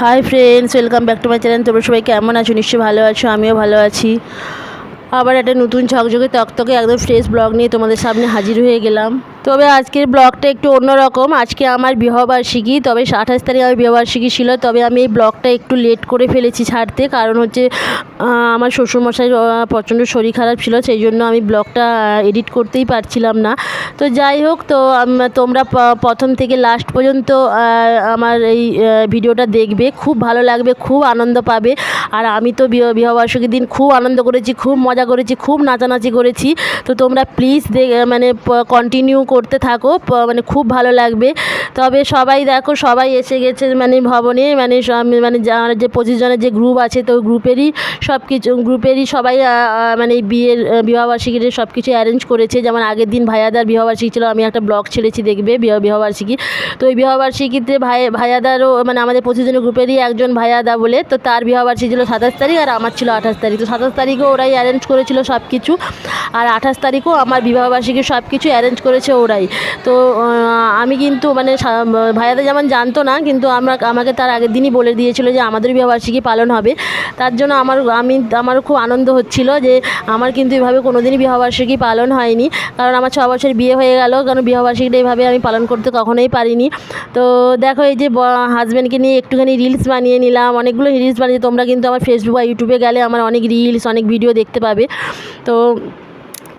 Hi friends welcome back to my channel তোমরা সবাই কেমন আছো? নিশ্চয়ই ভালো আছো, আমিও ভালো আছি। আবার একটা নতুন ঝকঝকে তকতকে একদম ফ্রেশ ব্লগ নিয়ে তোমাদের সামনে হাজির হয়ে গেলাম। তবে আজকের ব্লগটা একটু অন্যরকম। আজকে আমার বিবাহবার্ষিকী, তবে আঠাশ তারিখ আমার বিবাহবার্ষিকী ছিল, তবে আমি এই ব্লগটা একটু লেট করে ফেলেছি ছাড়তে। কারণ হচ্ছে আমার শ্বশুরমশাই প্রচণ্ড শরীর খারাপ ছিল, সেই জন্য আমি ব্লগটা এডিট করতেই পারছিলাম না। তো যাই হোক, তো তোমরা প্রথম থেকে লাস্ট পর্যন্ত আমার এই ভিডিওটা দেখবে। খুব ভালো লাগবে, খুব আনন্দ পাবে। আর আমি তো বিবাহবার্ষিকীর দিন খুব আনন্দ করেছি, খুব মজা করেছি, খুব নাচানাচি করেছি। তো তোমরা প্লিজ মানে কন্টিনিউ করতে থাকো মানে খুব ভালো লাগবে। তবে সবাই দেখো, সবাই এসে গেছে মানে ভবনে মানে সব- মানে যা- পঁচিশ জনের যে গ্রুপ আছে তো গ্রুপেরই সব কিছু গ্রুপেরই সবাই মানে বিয়ের বিবাহবার্ষিকীর সব কিছু অ্যারেঞ্জ করেছে। যেমন আগের দিন ভাইয়াদার বিবাহবার্ষিকী ছিল, আমি একটা ব্লগ ছেড়েছি দেখবে বিবাহবার্ষিকী। তো ওই বিবাহবার্ষিকীতে ভাই, ভাইয়াদারও মানে আমাদের পঁচিশ জনের গ্রুপেরই একজন ভাইয়াদা বলে, তো তার বিবাহবার্ষিকী ছিল সাতাশ তারিখ আর আমার ছিল আঠাশ তারিখ। তো সাতাশ তারিখও ওরাই অ্যারেঞ্জ করেছিল সব কিছু, আর আঠাশ তারিখও আমার বিবাহবার্ষিকী সব কিছু অ্যারেঞ্জ করেছে ওরাই। তো আমি কিন্তু মানে সা- ভাইয়াদা যেমন জানতো না, কিন্তু আমরা, আমাকে তার আগের দিনই বলে দিয়েছিল যে আমাদের বিবাহবার্ষিকী পালন হবে। তার জন্য আমার, আমি, আমার খুব আনন্দ হচ্ছিল যে আমার কিন্তু এভাবে কোনো দিনই বিবাহবার্ষিকী পালন হয়নি। কারণ আমার ছ বছর বিয়ে হয়ে গেল, কারণ বিবাহবার্ষিকীটা এইভাবে আমি পালন করতে কখনোই পারিনি। তো দেখো, এই যে হাজব্যান্ডকে নিয়ে একটুখানি রিলস বানিয়ে নিলাম, অনেকগুলো রিলস বানিয়ে তোমরা কিন্তু আমার ফেসবুক বা ইউটিউবে গেলে আমার অনেক রিলস অনেক ভিডিও দেখতে পাবে। তো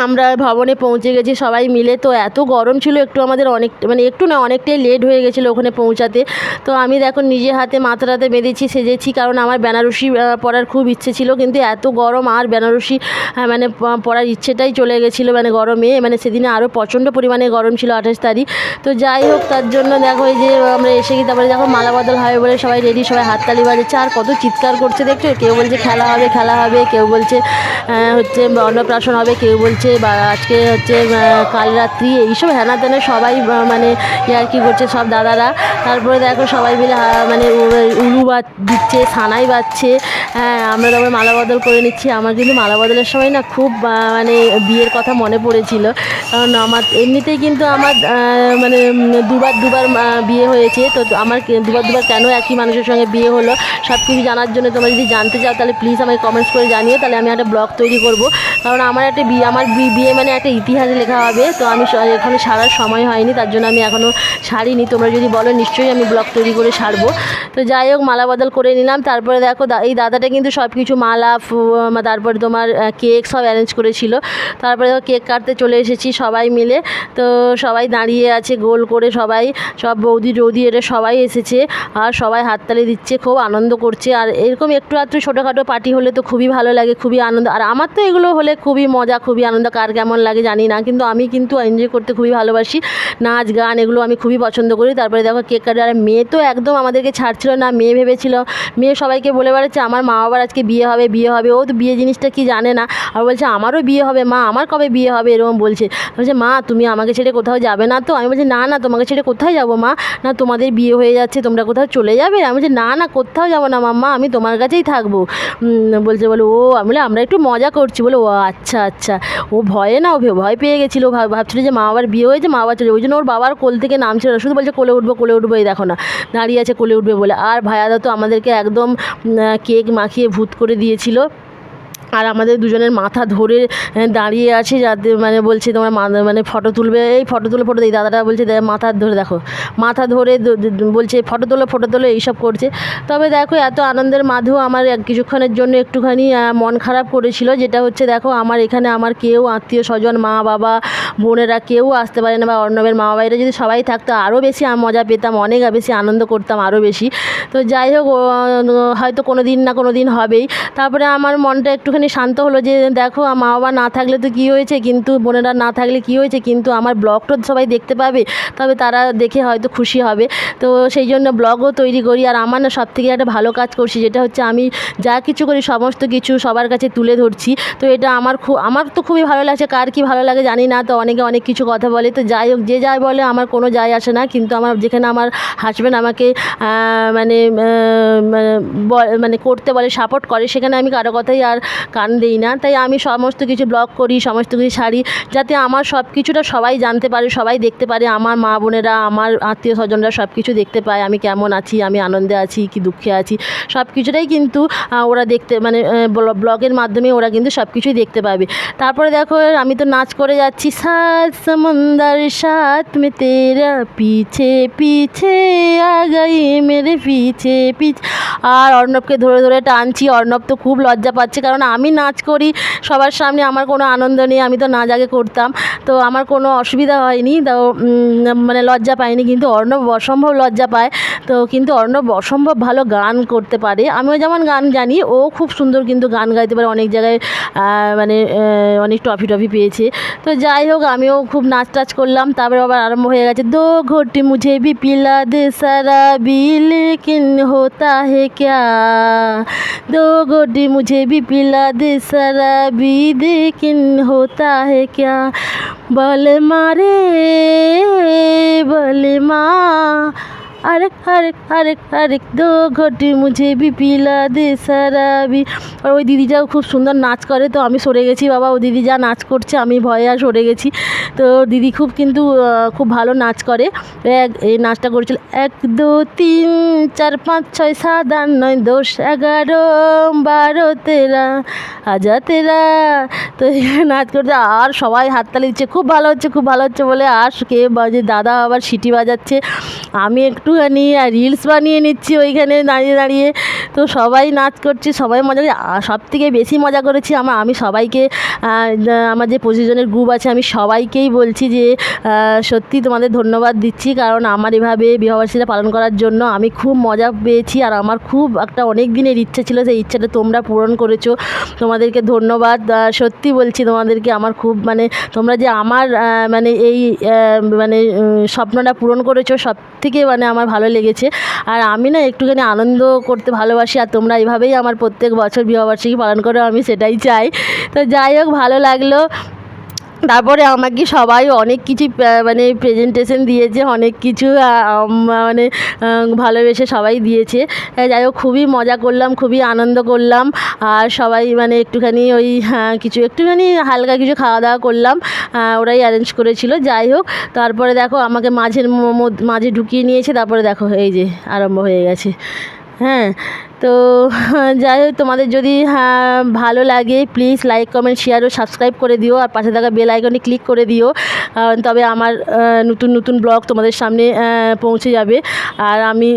আমরা ভবনে পৌঁছে গেছি, সবাই মিলে। তো এত গরম ছিল, একটু আমাদের অনেক মানে একটু না, অনেকটাই লেট হয়ে গেছিল ওখানে পৌঁছাতে। তো আমি দেখো নিজে হাতে মাথাটাতে বেঁধেছি, সেজেছি, কারণ আমার বেনারসি পরার খুব ইচ্ছে ছিল, কিন্তু এত গরম আর বেনারসি মানে প- পরার ইচ্ছেটাই চলে গেছিল মানে গরমে মানে সেদিনে আরও প্রচণ্ড পরিমাণে গরম ছিল আঠাশ তারিখ। তো যাই হোক, তার জন্য দেখো এই যে, আমরা এসে গিয়ে তারপরে দেখো মালা বদল হবে বলে সবাই রেডি সবাই হাততালি বাজাচ্ছে, আর কত চিৎকার করছে, দেখছ? কেউ বলছে খেলা হবে খেলা হবে, কেউ বলছে হচ্ছে অন্নপ্রাশন হবে, কেউ বলছে বা আজকে হচ্ছে কাল রাত্রি, এইসব হ্যানা ত্যানা সবাই মানে ইয়ার্কি করছে সব দাদারা। তারপরে দেখো সবাই মিলে মানে উলু বা, দিচ্ছে সানাই বাজছে। হ্যাঁ আমরা তারপরে মালা বদল করে নিচ্ছি। আমার কিন্তু মালা বদলের সময় না খুব মানে বিয়ের কথা মনে পড়েছিল। কারণ আমার, এমনিতেই কিন্তু আমার মানে দুবার দুবার বিয়ে হয়েছে। তো আমার দুবার দুবার কেন একই মানুষের সঙ্গে বিয়ে হলো, সব কিছু জানার জন্য তোমরা যদি জানতে চাও, তাহলে প্লিজ আমাকে কমেন্টস করে জানিও। তাহলে আমি একটা ব্লগ তৈরি করব। কারণ আমার একটা বিয়ে, আমার বিয়ে মানে একটা ইতিহাস লেখা হবে। তো আমি স- এখনও সারার সময় হয়নি, তার জন্য আমি এখনও সারিনি। তোমরা যদি বলো, নিশ্চয়ই আমি ব্লগ তৈরি করে সারবো। তো যাই হোক, মালা বদল করে নিলাম। তারপরে দেখো এই দাদাটা কিন্তু সব কিছু মালা তারপরে তোমার কেক সব অ্যারেঞ্জ করেছিল। তারপরে দেখো, কেক কাটতে চলে এসেছি সবাই মিলে। তো সবাই দাঁড়িয়ে আছে, গোল করে সবাই। সব বৌদি টৌদি এটা সবাই এসেছে আর সবাই হাততালি দিচ্ছে, খুব আনন্দ করছে। আর এরকম একটু আধটু ছোটোখাটো পার্টি হলে তো খুবই ভালো লাগে, খুবই আনন্দ। আর আমার তো এগুলো হলে খুবই মজা, খুবই আনন্দ। কার কেমন লাগে জানি না, কিন্তু আমি কিন্তু এনজয় করতে খুবই ভালোবাসি। নাচ, গান এগুলো আমি খুবই পছন্দ করি। তারপরে দেখো কেক কাটে আর মেয়ে তো একদম আমাদেরকে ছাড়ছিল না, মেয়ে ভেবেছিল, মেয়ে সবাইকে বলে বেড়াচ্ছে, আমার মা বাবার আজকে বিয়ে হবে বিয়ে হবে। ও তো বিয়ে জিনিসটা কি জানে না। আর বলছে, আমারও বিয়ে হবে, মা, আমার কবে বিয়ে হবে? এরকম বলছে। বলছে, মা, তুমি আমাকে ছেড়ে কোথাও যাবে না তো? আমি বলছি, না না, তোমাকে ছেড়ে কোথায় যাব, মা? না, তোমাদের বিয়ে হয়ে যাচ্ছে, তোমরা কোথাও চলে যাবে? আমি বলছি, না না, কোথাও যাব না, মাম্মা, আমি তোমার কাছেই থাকব। বলছে, বলে, ও, আমি বলি আমরা একটু মজা করছি। বলে, ও আচ্ছা আচ্ছা। ও ভয়ে না, ও ভয় পেয়ে গেছিল। ও ভাব- ভাবছিল যে মা বাবার বিয়ে হয়েছে, মা বাবা চলে ওই জন্য ওর বাবার কোল থেকে নামছিল শুধু বলছে, কোলে উঠবো কোলে উঠবো, এই দেখো না, দাঁড়িয়ে আছে, কোলে উঠবে বলে। আর ভাইয়াদা তো আমাদেরকে একদম কেক মাখিয়ে ভূত করে দিয়েছিল। আর আমাদের দুজনের মাথা ধরে দাঁড়িয়ে আছে যাতে মানে বলছে তোমার মানে ফটো তুলবে। এই ফটো তুলে ফটো এই দাদাটা বলছে মাথা ধরে দেখো। মাথা ধরে বলছে, ফটো তোলো ফটো তোলো, এইসব করছে। তবে দেখো, এত আনন্দের মাঝেও আমার কিছুক্ষণের জন্য একটুখানি মন খারাপ করেছিল। যেটা হচ্ছে, দেখো, আমার এখানে আমার কেউ আত্মীয় স্বজন, মা, বাবা, বোনেরা কেউ আসতে পারে না বা অর্ণবের মা বাবা এরা যদি সবাই থাকতো, আরও বেশি মজা পেতাম, অনেক বেশি আনন্দ করতাম আরও বেশি। তো যাই হোক হয়তো কোনো দিন না কোনো দিন হবেই। তারপরে আমার মনটা একটুখানি শান্ত হলো যে, দেখো মা বাবা না থাকলে তো কী হয়েছে? কিন্তু বোনেরা না থাকলে কী হয়েছে? কিন্তু আমার ব্লগটা সবাই দেখতে পাবে, তবে তারা দেখে হয়তো খুশি হবে। তো সেই জন্য ব্লগও তৈরি করি। আর আমার না সব থেকে একটা ভালো কাজ করছি, যেটা হচ্ছে আমি যা কিছু করি, সমস্ত কিছু সবার কাছে তুলে ধরছি। তো এটা আমার খুব আমার তো খুবই ভালো লাগছে, কার কী ভালো লাগে জানি না। তো অনেকে অনেক কিছু কথা বলে, তো যাই হোক, যে যাই বলে, আমার কোনো যায় আসে না। কিন্তু আমার, যেখানে আমার হাজব্যান্ড আমাকে মানে মানে মানে করতে বলে সাপোর্ট করে, সেখানে আমি কারও কথাই আর কান দেই না। তাই আমি সমস্ত কিছু ব্লগ করি, সমস্ত কিছু ছাড়ি যাতে আমার সব কিছুটা সবাই জানতে পারে, সবাই দেখতে পারে, আমার মা বোনেরা, আমার আত্মীয় স্বজনরা সব কিছু দেখতে পায়, আমি কেমন আছি, আমি আনন্দে আছি, কি দুঃখে আছি। সব কিছুটাই কিন্তু ওরা দেখতে মানে ব্লগের মাধ্যমে ওরা কিন্তু সব কিছুই দেখতে পাবে। তারপরে দেখো, আমি তো নাচ করে যাচ্ছি সাত সমন্দর সাত মে তেরা পিছে পিছে আগাই মেরে পিছে পিছে, আর অর্ণবকে ধরে ধরে টানছি, অর্ণব তো খুব লজ্জা পাচ্ছে, কারণ আমি নাচ করি, সবার সামনে আমার কোনো আনন্দ নেই, আমি তো নাচ আগে করতাম। তো আমার কোনো অসুবিধা হয়নি, তো মানে লজ্জা পাইনি, কিন্তু অর্ণব অসম্ভব লজ্জা পায়। তো কিন্তু অর্ণব অসম্ভব ভালো গান করতে পারে। আমিও যেমন গান জানি, ও খুব সুন্দর কিন্তু গান গাইতে পারে, অনেক জায়গায় মানে অনেক টফি টফি পেয়েছে। তো যাই হোক, আমিও খুব নাচ টাচ করলাম, তারপরে আবার আরম্ভ হয়ে গেছে, দো ঘটি মুঝে বি পিলা দে সারা বিল কিন হোতা হে ক্যা? দো ঘটি মুঝে বি পিলা दे शराबी देखिन होता है क्या? बल मारे बल माँ আরেক আরেক আরেক আরেক দো ঘটে মুঝে বিপিলা দে সারাবি। আর ওই দিদিটাও খুব সুন্দর নাচ করে, তো আমি সরে গেছি বাবা। ও দিদি যা নাচ করছে, আমি ভয়ে আর সরে গেছি। তো দিদি খুব কিন্তু খুব ভালো নাচ করে। এক, এই নাচটা করেছিল এক, দু, তিন, চার, পাঁচ, ছয়, সাত, আট, নয়, দশ, এগারো, বারো, তেরা, হাজার তেরা। তো নাচ করছে আর সবাই হাততালি দিচ্ছে। খুব ভালো হচ্ছে, খুব ভালো হচ্ছে বলে আর কে বাজে, দাদা আবার সিটি বাজাচ্ছে। আমি একটু একটুখানি আর রিলস বানিয়ে নিচ্ছি ওইখানে দাঁড়িয়ে দাঁড়িয়ে। তো সবাই নাচ করছে, সবাই মজা সব থেকে বেশি মজা করেছি আমার আমি সবাইকে আমার যে পঁচিশ জনের গ্রুপ আছে, আমি সবাইকেই বলছি যে সত্যি তোমাদের ধন্যবাদ দিচ্ছি। কারণ আমার এভাবে বিবাহবার্ষিকীটা পালন করার জন্য আমি খুব মজা পেয়েছি। আর আমার খুব একটা অনেক দিনের ইচ্ছে ছিল, সেই ইচ্ছাটা তোমরা পূরণ করেছ। তোমাদেরকে ধন্যবাদ। সত্যি বলছি তোমাদেরকে, আমার খুব মানে তোমরা যে আমার মানে এই মানে স্বপ্নটা পূরণ করেছ সব থেকে মানে আমার ভালো লেগেছে। আর আমি না একটুখানি আনন্দ করতে ভালোবাসি আর তোমরা এইভাবেই আমার প্রত্যেক বছর বিবাহবার্ষিকী পালন করো আমি সেটাই চাই। তো যাই হোক ভালো লাগল। তারপরে আমাকে সবাই অনেক কিছু মানে প্রেজেন্টেশন দিয়েছে অনেক কিছু মানে ভালোবেসে সবাই দিয়েছে। যাই হোক খুবই মজা করলাম খুবই আনন্দ করলাম আর সবাই মানে একটুখানি ওই হ্যাঁ, কিছু একটুখানি হালকা কিছু খাওয়া দাওয়া করলাম ওরাই অ্যারেঞ্জ করেছিল। যাই হোক তারপরে দেখো আমাকে মাঝের মাঝে ঢুকিয়ে নিয়েছে তারপরে দেখো এই যে আরম্ভ হয়ে গেছে। হ্যাঁ তো, যাই হোক, তোমাদের যদি হ্যাঁ ভালো লাগে প্লিজ লাইক কমেন্ট শেয়ার ও সাবস্ক্রাইব করে দিও আর পাশে থাকা বেল আইকনে ক্লিক করে দিও। তবে আমার নতুন নতুন ব্লগ তোমাদের সামনে পৌঁছে যাবে। আর আমি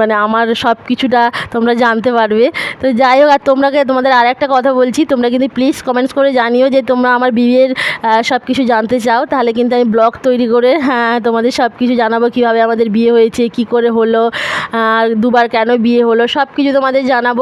মানে আমার সব কিছুটা তোমরা জানতে পারবে। তো যাই হোক, আর তোমরাকে তোমাদের আর একটা কথা বলছি, তোমরা কিন্তু প্লিজ কমেন্টস করে জানিও যে তোমরা আমার বিয়ের সব কিছু জানতে চাও। তাহলে কিন্তু আমি ব্লগ তৈরি করে হ্যাঁ তোমাদের সব কিছু জানাব কীভাবে আমাদের বিয়ে হয়েছে, কি করে হলো, আর দুবার কেন বিয়ে হলো সব কিছু তোমাদের জানাব।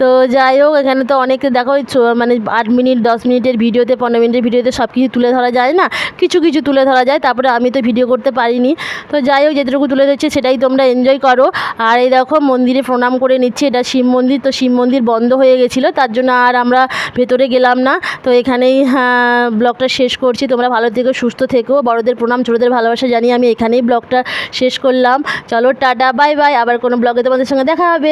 তো যাই হোক এখানে তো অনেকে দেখো মানে আট মিনিট দশ মিনিটের ভিডিওতে পনেরো মিনিটের ভিডিওতে সব কিছু তুলে ধরা যায় না? কিছু কিছু তুলে ধরা যায় তারপরে আমি তো ভিডিও করতে পারিনি। তো যাই হোক যেটুকু তুলে ধরছে সেটাই তোমরা এনজয় করো। আর এই দেখো মন্দিরে প্রণাম করে নিচ্ছি এটা শিব মন্দির। তো শিব মন্দির বন্ধ হয়ে গেছিল তার জন্য আর আমরা ভেতরে গেলাম না। তো এখানেই হ্যাঁ, ব্লগটা শেষ করছি। তোমরা ভালো থেকো সুস্থ থেকো। বড়দের প্রণাম ছোটোদের ভালোবাসা জানিয়ে আমি এখানেই ব্লগটা শেষ করলাম। চলো টাটা বাই বাই। আবার কোনো ব্লগে তোমাদের সঙ্গে দেখা হবে।